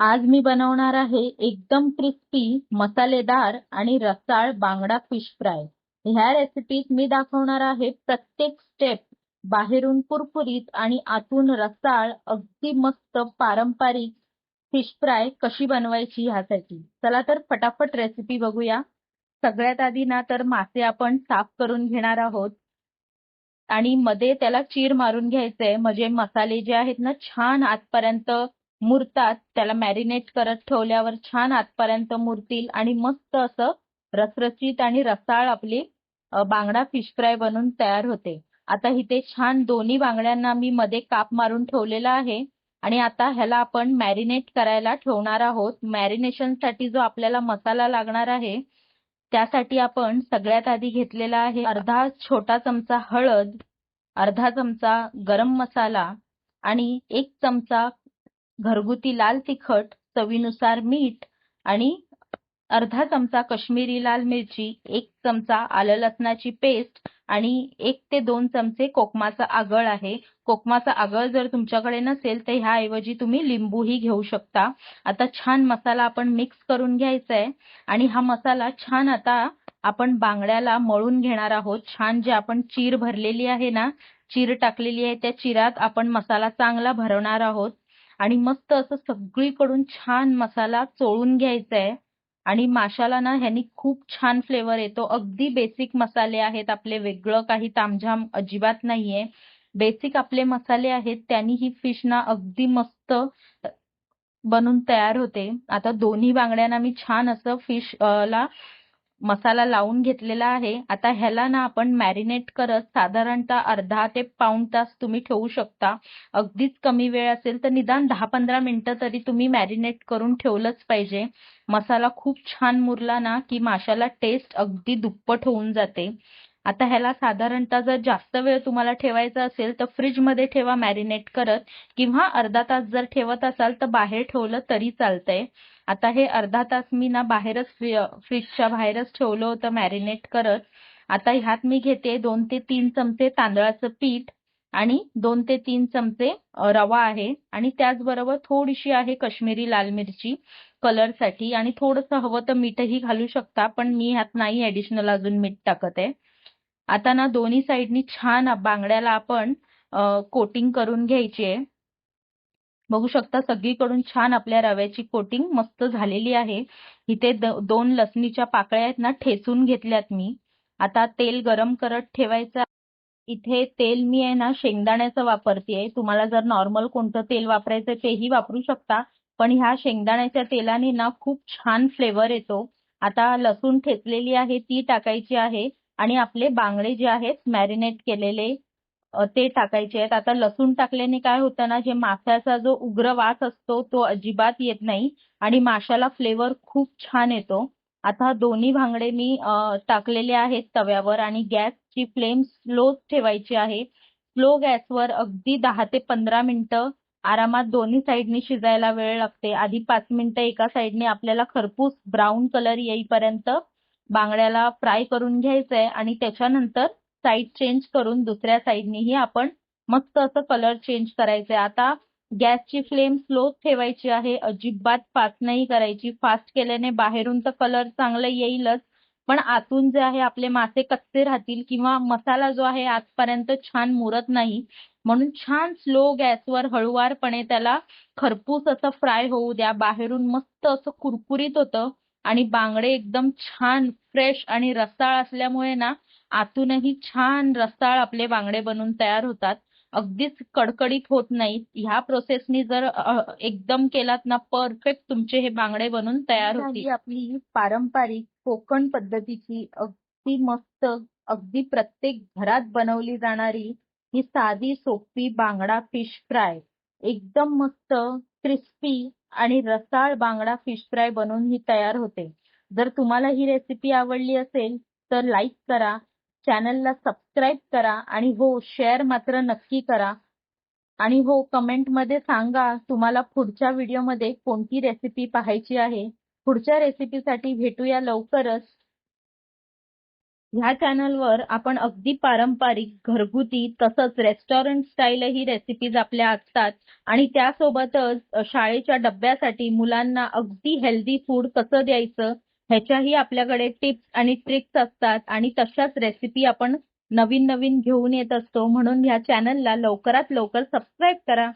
आज मी बनवणार आहे एकदम क्रिस्पी मसालेदार आणि रसाळ बांगडा फिश फ्राय ह्या रेसिपीत मी दाखवणार आहे प्रत्येक स्टेप बाहेरून कुरकुरीत आणि आतून रसाळ अगदी मस्त पारंपरिक फिश फ्राय कशी बनवायची ह्यासाठी. चला तर फटाफट रेसिपी बघूया. सगळ्यात आधी ना तर मासे आपण साफ करून घेणार आहोत. आणि मध्ये त्याला चीर मारून घ्यायचंय. म्हणजे मसाले जे आहेत ना छान आतपर्यंत मुरतात त्याला मॅरिनेट करत ठेवल्यावर छान आतपर्यंत मुरतील आणि मस्त असं रसरचित आणि रसाळ आपली बांगडा फिश फ्राय बनून तयार होते. आता इथे छान दोन्ही बांगड्यांना मी मध्ये काप मारून ठेवलेला आहे आणि आता ह्याला आपण मॅरिनेट करायला ठेवणार आहोत. मॅरिनेशनसाठी जो आपल्याला मसाला लागणार आहे त्यासाठी आपण सगळ्यात आधी घेतलेला आहे अर्धा छोटा चमचा हळद अर्धा चमचा गरम मसाला आणि एक चमचा घरगुती लाल तिखट चवीनुसार मीठ आणि अर्धा चमचा कश्मीरी लाल मिरची एक चमचा आलं लसणाची पेस्ट आणि एक ते दोन चमचे कोकमाचा आगळ आहे. कोकमाचा आगळ जर तुमच्याकडे नसेल तर ह्याऐवजी तुम्ही लिंबूही घेऊ शकता. आता छान मसाला आपण मिक्स करून घ्यायचा आहे आणि हा मसाला छान आता आपण बांगड्याला मळून घेणार आहोत. छान जे आपण चीर भरलेली आहे ना चीर टाकलेली आहे त्या चिरात आपण मसाला चांगला भरवणार आहोत. आणि मस्त असं सगळीकडून छान मसाला चोळून घ्यायचा आहे आणि माशाला ना ह्यानी खूप छान फ्लेवर येतो. अगदी बेसिक मसाले आहेत. आपले वेगळं काही तामझाम अजिबात नाहीये. बेसिक आपले मसाले आहेत. त्यांनी ही फिश ना अगदी मस्त बनून तयार होते. आता दोन्ही बांगड्यांना मी छान असं फिश ला मसाला लावून घेतलेला आहे. आता ह्याला ना आपण मॅरिनेट करत साधारणतः अर्धा ते पाऊण तास तुम्ही ठेवू शकता. अगदीच कमी वेळ असेल तर निदान दहा पंधरा मिनिटं तरी तुम्ही मॅरिनेट करून ठेवलंच पाहिजे. मसाला खूप छान मुरला ना की माशाला टेस्ट अगदी दुप्पट होऊन जाते. आता ह्याला साधारणतः जर जास्त वेळ तुम्हाला ठेवायचा असेल तर फ्रीजमध्ये ठेवा मॅरिनेट करत. किंवा अर्धा तास जर ठेवत असाल तर बाहेर ठेवलं तरी चालतंय. आता हे अर्धा तास मी ना बाहेरच फ्रीजच्या बाहेरच ठेवलं होतं मॅरिनेट करत. आता ह्यात मी घेते दोन ते तीन चमचे तांदळाचं पीठ आणि दोन ते तीन चमचे रवा आहे. आणि त्याचबरोबर थोडीशी आहे कश्मीरी लाल मिरची कलरसाठी आणि थोडंसं हवं तर मीठही घालू शकता पण मी ह्यात नाही ऍडिशनल अजून मीठ टाकत आहे. आता ना दोन्ही साईडनी छान बांगड्याला आपण कोटिंग करून घ्यायची आहे. बघू शकता सगळीकडून छान आपल्या रव्याची कोटिंग मस्त झालेली आहे. इथे दोन लसणीच्या पाकळ्या आहेत ना ठेसून घेतल्यात मी. आता तेल गरम करत ठेवायचं इथे तेल मी आहे ना शेंगदाण्याचं वापरतेय. तुम्हाला जर नॉर्मल कोणतं तेल वापरायचं तेही वापरू शकता. पण ह्या शेंगदाण्याच्या तेलाने ना खूप छान फ्लेवर येतो. आता लसूण ठेचलेली आहे ती टाकायची आहे. आणि आपले बांगडे जे आहेत मॅरिनेट केलेले ते टाकायचे आहेत. आता लसूण टाकल्याने काय होतं ना जे माशाचा जो उग्र वास असतो तो अजिबात येत नाही आणि माशाला फ्लेवर खूप छान येतो. आता दोन्ही भांगडे मी टाकलेले आहेत तव्यावर आणि गॅसची फ्लेम स्लो ठेवायची आहे. स्लो गॅसवर अगदी दहा ते पंधरा मिनिटं आरामात दोन्ही साईडनी शिजायला वेळ लागते. आधी पाच मिनिटं एका साईडने आपल्याला खरपूस ब्राऊन कलर येईपर्यंत बांगड्याला फ्राय करून घ्यायचंय आणि त्याच्यानंतर साईड चेंज करून दुसऱ्या साईडनेही आपण मस्त असं कलर चेंज करायचंय. आता गॅसची फ्लेम स्लो ठेवायची आहे. अजिबात फास्ट नाही करायची. फास्ट केल्याने बाहेरून तर कलर चांगला येईलच. पण आतून जे आहे आपले मासे कच्चे राहतील किंवा मसाला जो आहे आजपर्यंत छान मुरत नाही. म्हणून छान स्लो गॅसवर हळुवारपणे त्याला खरपूस असं फ्राय होऊ द्या. बाहेरून मस्त असं कुरकुरीत होतं. आणि बांगडे एकदम छान फ्रेश आणि रसाळ असल्यामुळे ना आतूनही छान रसाळ आपले बांगडे बनून तयार होतात. अगदीच कडकडीत होत नाहीत. ह्या प्रोसेसनी जर एकदम केलात ना परफेक्ट तुमचे हे बांगडे बनून तयार होतील. आपली पारंपरिक कोकण पद्धतीची अगदी मस्त अगदी प्रत्येक घरात बनवली जाणारी ही साधी सोपी बांगडा फिश फ्राय एकदम मस्त क्रिस्पी आणि रसाळ बांगडा फिश फ्राय बनवून ही तयार होते. जर तुम्हाला ही रेसिपी आवडली असेल तर लाईक करा चॅनलला सबस्क्राईब करा आणि हो शेअर मात्र नक्की करा. आणि हो कमेंटमध्ये सांगा तुम्हाला पुढच्या व्हिडिओमध्ये कोणती रेसिपी पाहायची आहे. पुढच्या रेसिपीसाठी भेटूया लवकरच. ह्या चॅनलवर आपण अगदी पारंपरिक घरगुती तसंच रेस्टॉरंट स्टाईलही रेसिपीज आपल्या असतात. आणि त्यासोबतच शाळेच्या डब्यासाठी मुलांना अगदी हेल्दी फूड कसं द्यायचं ह्याच्याही आपल्याकडे टिप्स आणि ट्रिक्स असतात. आणि तशाच रेसिपी आपण नवीन नवीन घेऊन येत असतो. म्हणून ह्या चॅनलला लवकरात लवकर सबस्क्राईब करा.